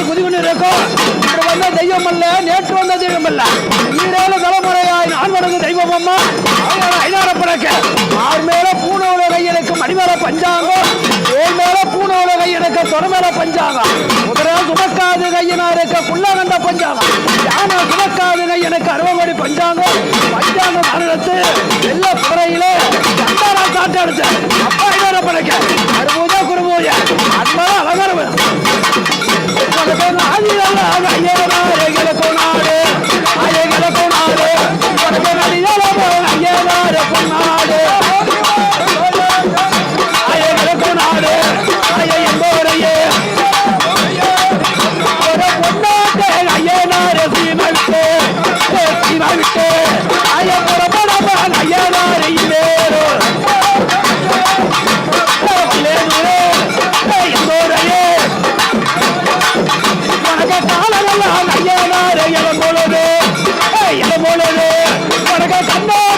கால் குதிகொண்டு இருக்கும். இன்று வந்த தெய்வம் அல்ல நேற்று வந்த தெய்வம் அல்ல ஈரேழு தலைமுறையாய் நான் வணங்கும் தெய்வம் அம்மா. ஐநார பழக்க ஆறு மேல பூனோட கையெழுக்கு மணிமேல பஞ்சாங்கம். ஏழு மேல பூனோட கையெழுக்க தொடமேல பஞ்சாங்கம்.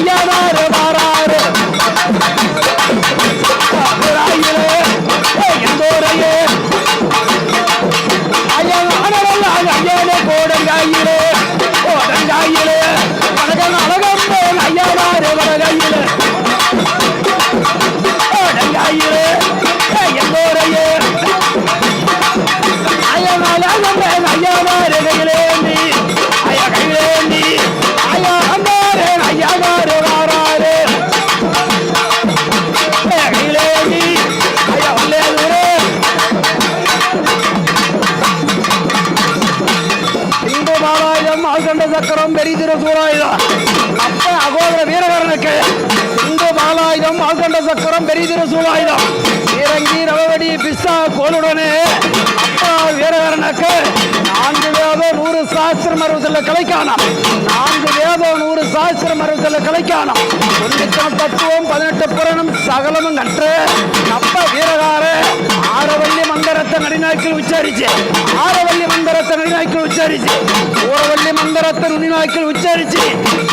ஐயா பாலாயுதம் சக்கரம் பெரிதிரு சூராயுதா அப்ப அகோதர வீரகரனுக்கு இந்து பாலாயுதம் ஆழ்கண்ட சக்கரம் பெரிதிரு சூழாயுதம் இறங்கி ரவடி பிஸ்தா கோலுடனே அப்பா வீரகரனுக்கு நான்கு வேதம் நூறு சாஸ்திரம் அறுபதுல கலைக்கானம் நான்கு வேதம் நூறு சாஸ்திரம் அறுபதுல கலைக்கானம் தொண்ணூத்தம் தத்துவம் பதினெட்டு புறணும் சகலமும் கற்று அப்ப வீரகார ஆரவல்லி மந்திரத்தை நடிநாய்க்கில் உச்சரிச்சு. ஆரவல்லி மந்திரத்தை நடிநாய்க்கில் உச்சரிச்சு. ஊரவல்லி மந்திரத்தை நுனிநாய்க்கில் உச்சரிச்சு.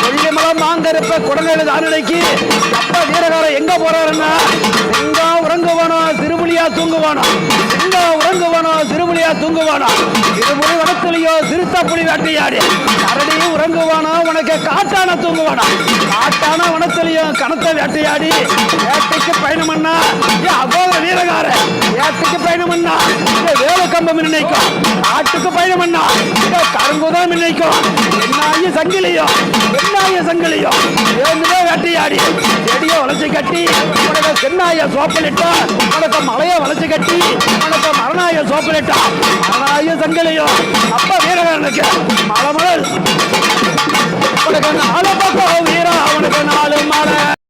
கொல்லிமலம் மாங்கருப்ப குடநெழு தானிலைக்கு அப்ப வீரகார எங்க போறாருன்னா எங்க உறங்குவானோ திருப்புலியா தூங்குவானோ? எங்க உறங்குவானோ திருப்புலியா தூங்குவானோ? திருப்புலி வனத்திலேயோ சிறுத்தாப்புலி வேட்டையாடி கரடி உறங்குவானோ? உனக்கு காட்டான தூங்குவானா? காட்டான வனத்திலேயோ கணத்தை வேட்டையாடி வேட்டைக்கு பயணம் பண்ணா ஏ வீரகார வேட்டைக்கு பயணம் பண்ணா ஏ வேலு கம்பம் நினைக்கும். காட்டுக்கு பயணம் பண்ணா கருங்குதான் நினைக்கும். என்னாய சங்கிலியோ என்னாய சங்கிலியோ ஆடி செடியை வளைச்சு கட்டி உனக்கு சென்னாய சோப்பலிட்டா உனக்கு மலைய வளைச்சு கட்டி உனக்கு மரணாய சோப்பலிட்டா. மரணாய சங்கலையோ. அப்பா வீரனுக்கு மலை மலர் உனக்கு நாலு பக்கம் வீரா உனக்கு நாலு மலை